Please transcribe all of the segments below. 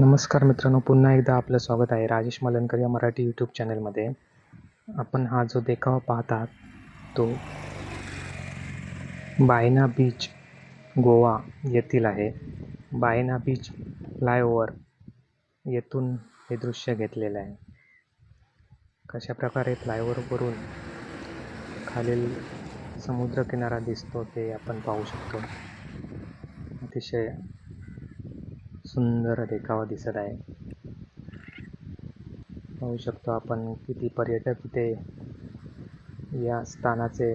नमस्कार मित्रांनो पुन्हा एकदा आपलं स्वागत आहे राजेश मलनकर या मराठी यूट्यूब चॅनलमध्ये आपण हा जो देखावा पाहत आहात तो बायना बीच गोवा येथील आहे. बायना बीच फ्लायओव्हर येथून हे दृश्य घेतलेलं आहे. कशा प्रकारे फ्लायओव्हरवरून खालील समुद्रकिनारा दिसतो ते आपण पाहू शकतो. अतिशय सुंदर देखावा दिसत आहे. पाहू शकतो आपण किती पर्यटक इथे या स्थानाचे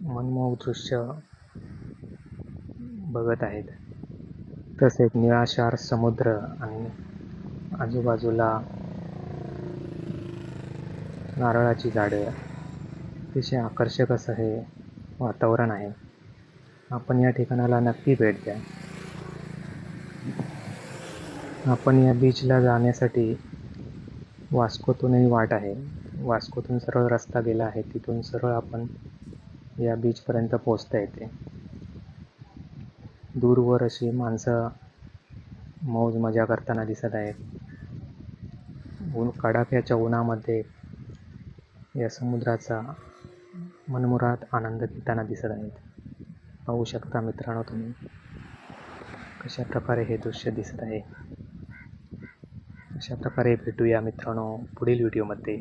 मनमोहक दृश्य बघत आहेत. तसेच निळाशार समुद्र आणि आजूबाजूला नारळाची झाडे. अतिशय आकर्षक असं हे वातावरण आहे. आपण या ठिकाणाला नक्की भेट द्या. आपण या बीचला जाण्यासाठी वास्कोतूनही वाट आहे. वास्कोतून सरळ रस्ता गेला आहे तिथून सरळ आपण या बीचपर्यंत पोचता येते. दूरवर अशी माणसं मौज मजा करताना दिसत आहेत. ऊन कडाक्याच्या उन्हामध्ये या समुद्राचा मनमुराद आनंद घेताना दिसत आहेत. पाहू शकता मित्रांनो तुम्ही. कशा प्रकारे हे दृश्य दिसत आहे? अशा प्रकारे भेटूया मित्रांनो पुढील व्हिडिओमध्ये?